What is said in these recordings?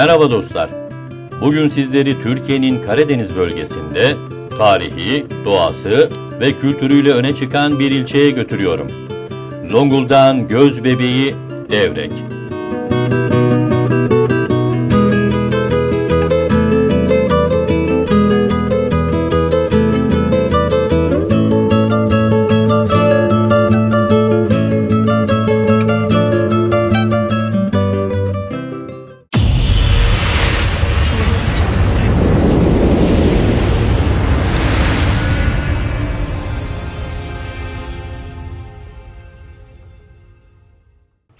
Merhaba dostlar. Bugün sizleri Türkiye'nin Karadeniz bölgesinde tarihi, doğası ve kültürüyle öne çıkan bir ilçeye götürüyorum. Zonguldak'ın göz bebeği Devrek.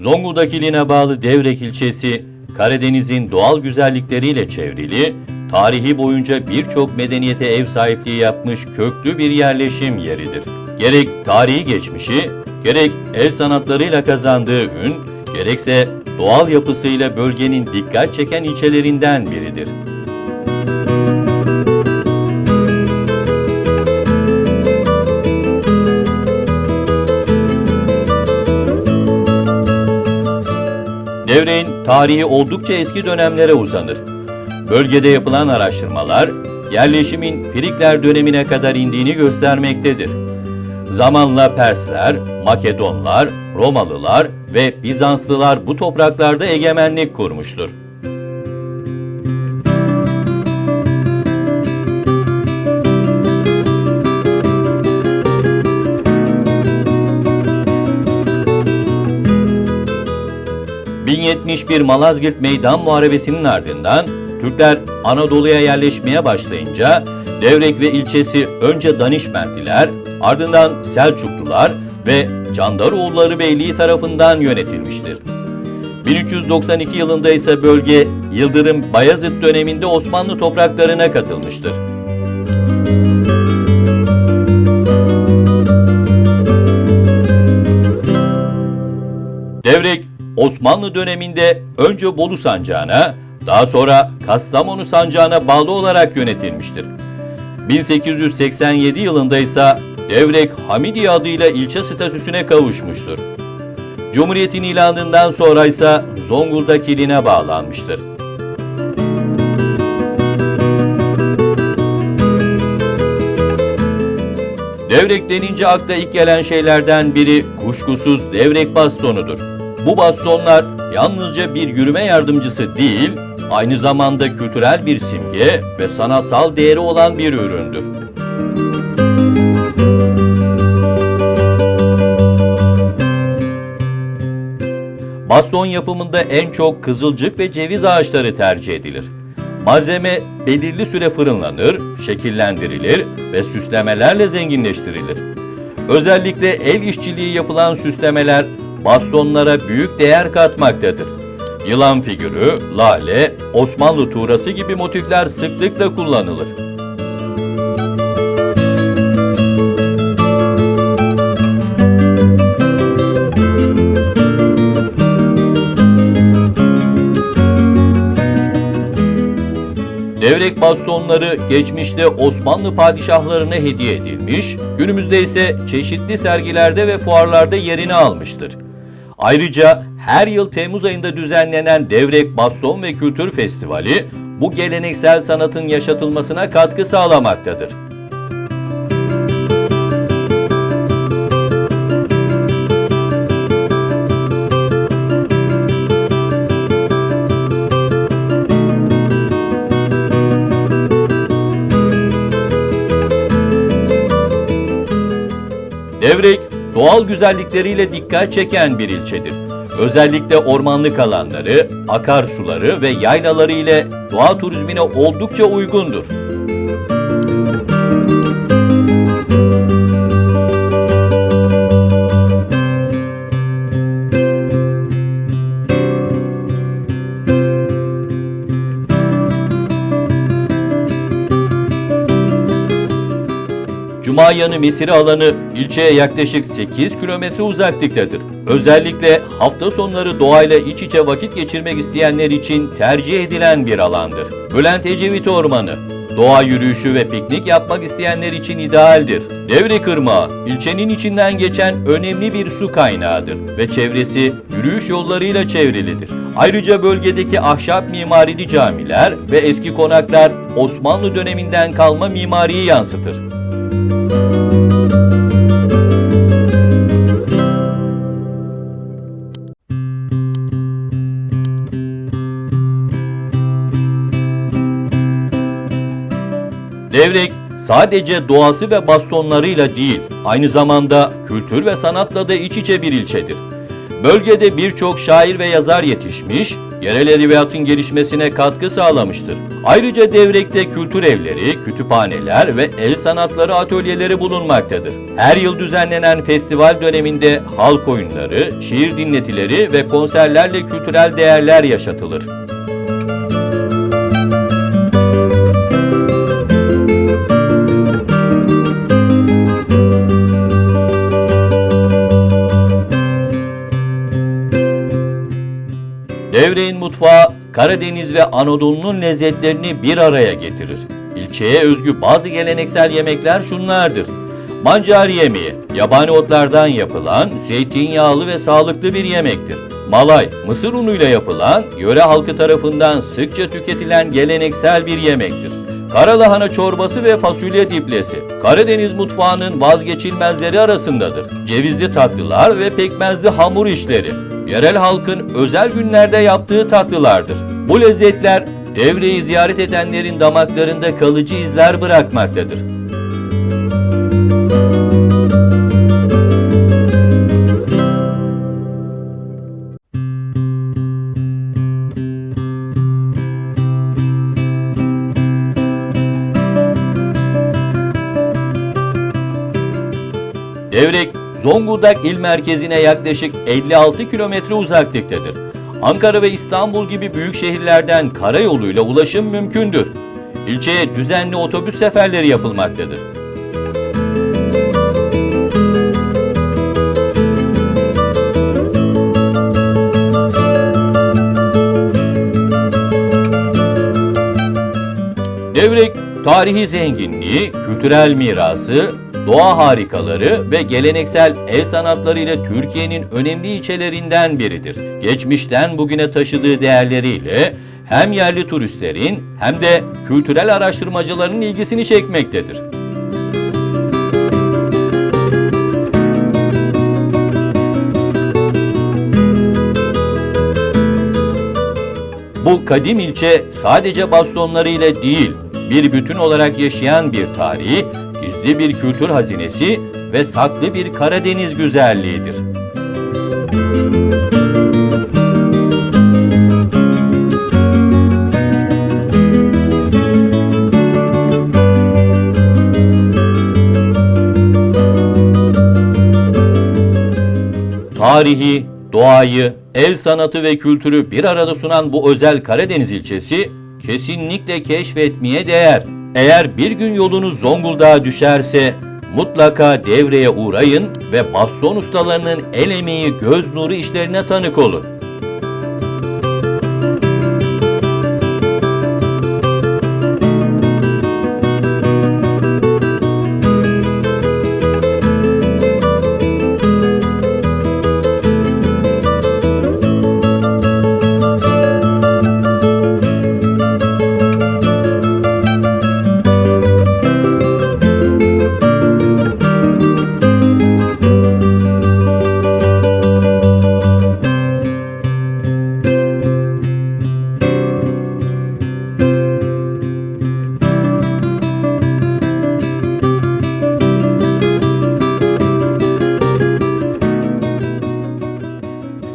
Zonguldak iline bağlı Devrek ilçesi, Karadeniz'in doğal güzellikleriyle çevrili, tarihi boyunca birçok medeniyete ev sahipliği yapmış köklü bir yerleşim yeridir. Gerek tarihi geçmişi, gerek el sanatlarıyla kazandığı ün, gerekse doğal yapısıyla bölgenin dikkat çeken ilçelerinden biridir. Devreğin tarihi oldukça eski dönemlere uzanır. Bölgede yapılan araştırmalar, yerleşimin Frikler dönemine kadar indiğini göstermektedir. Zamanla Persler, Makedonlar, Romalılar ve Bizanslılar bu topraklarda egemenlik kurmuştur. ...1071 Malazgirt Meydan Muharebesi'nin ardından... ...Türkler Anadolu'ya yerleşmeye başlayınca... ...Devrek ve ilçesi önce Danişmentliler... ...ardından Selçuklular ve Candaroğulları Beyliği tarafından yönetilmiştir. 1392 yılında ise bölge Yıldırım Bayezid döneminde Osmanlı topraklarına katılmıştır. Devrek Osmanlı döneminde önce Bolu sancağına, daha sonra Kastamonu sancağına bağlı olarak yönetilmiştir. 1887 yılında ise Devrek Hamidiye adıyla ilçe statüsüne kavuşmuştur. Cumhuriyetin ilanından sonra ise Zonguldak iline bağlanmıştır. Devrek denince akla ilk gelen şeylerden biri kuşkusuz devrek bastonudur. Bu bastonlar yalnızca bir yürüme yardımcısı değil, aynı zamanda kültürel bir simge ve sanatsal değeri olan bir üründür. Baston yapımında en çok kızılcık ve ceviz ağaçları tercih edilir. Malzeme belirli süre fırınlanır, şekillendirilir ve süslemelerle zenginleştirilir. Özellikle el işçiliği yapılan süslemeler bastonlara büyük değer katmaktadır. Yılan figürü, lale, Osmanlı tuğrası gibi motifler sıklıkla kullanılır. Devrek bastonları geçmişte Osmanlı padişahlarına hediye edilmiş, günümüzde ise çeşitli sergilerde ve fuarlarda yerini almıştır. Ayrıca her yıl Temmuz ayında düzenlenen Devrek Baston ve Kültür Festivali bu geleneksel sanatın yaşatılmasına katkı sağlamaktadır. Devrek, doğal güzellikleriyle dikkat çeken bir ilçedir. Özellikle ormanlık alanları, akarsuları ve yaylaları ile doğa turizmine oldukça uygundur. Cumayanı Mesire alanı ilçeye yaklaşık 8 kilometre uzaklıktadır. Özellikle hafta sonları doğayla iç içe vakit geçirmek isteyenler için tercih edilen bir alandır. Bülent Ecevit Ormanı Doğa yürüyüşü ve piknik yapmak isteyenler için idealdir. Devrek Irmağı, ilçenin içinden geçen önemli bir su kaynağıdır ve çevresi yürüyüş yollarıyla çevrilidir. Ayrıca bölgedeki ahşap mimarili camiler ve eski konaklar Osmanlı döneminden kalma mimariyi yansıtır. Devrek sadece doğası ve bastonlarıyla değil, aynı zamanda kültür ve sanatla da iç içe bir ilçedir. Bölgede birçok şair ve yazar yetişmiş, yerel edebiyatın gelişmesine katkı sağlamıştır. Ayrıca Devrek'te kültür evleri, kütüphaneler ve el sanatları atölyeleri bulunmaktadır. Her yıl düzenlenen festival döneminde halk oyunları, şiir dinletileri ve konserlerle kültürel değerler yaşatılır. Mutfağı Karadeniz ve Anadolu'nun lezzetlerini bir araya getirir. İlçeye özgü bazı geleneksel yemekler şunlardır. Mancar yemeği, yabani otlardan yapılan zeytinyağlı ve sağlıklı bir yemektir. Malay, mısır unuyla yapılan, yöre halkı tarafından sıkça tüketilen geleneksel bir yemektir. Karalahana çorbası ve fasulye diplesi, Karadeniz mutfağının vazgeçilmezleri arasındadır. Cevizli tatlılar ve pekmezli hamur işleri, yerel halkın özel günlerde yaptığı tatlılardır. Bu lezzetler devreyi ziyaret edenlerin damaklarında kalıcı izler bırakmaktadır. Devrek, Zonguldak il merkezine yaklaşık 56 kilometre uzaklıktadır. Ankara ve İstanbul gibi büyük şehirlerden karayoluyla ulaşım mümkündür. İlçeye düzenli otobüs seferleri yapılmaktadır. Devrek, tarihi zenginliği, kültürel mirası, doğa harikaları ve geleneksel el sanatları ile Türkiye'nin önemli ilçelerinden biridir. Geçmişten bugüne taşıdığı değerleriyle hem yerli turistlerin hem de kültürel araştırmacıların ilgisini çekmektedir. Bu kadim ilçe sadece bastonlarıyla değil, bir bütün olarak yaşayan bir tarihi, gizli bir kültür hazinesi ve saklı bir Karadeniz güzelliğidir. Tarihi, doğayı, el sanatı ve kültürü bir arada sunan bu özel Karadeniz ilçesi kesinlikle keşfetmeye değer. Eğer bir gün yolunuz Zonguldak'a düşerse mutlaka devreye uğrayın ve baston ustalarının el emeği göz nuru işlerine tanık olun.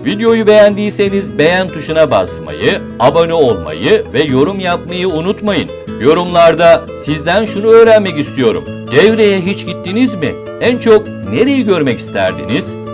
Videoyu beğendiyseniz beğen tuşuna basmayı, abone olmayı ve yorum yapmayı unutmayın. Yorumlarda sizden şunu öğrenmek istiyorum. Devreye hiç gittiniz mi? En çok nereyi görmek isterdiniz?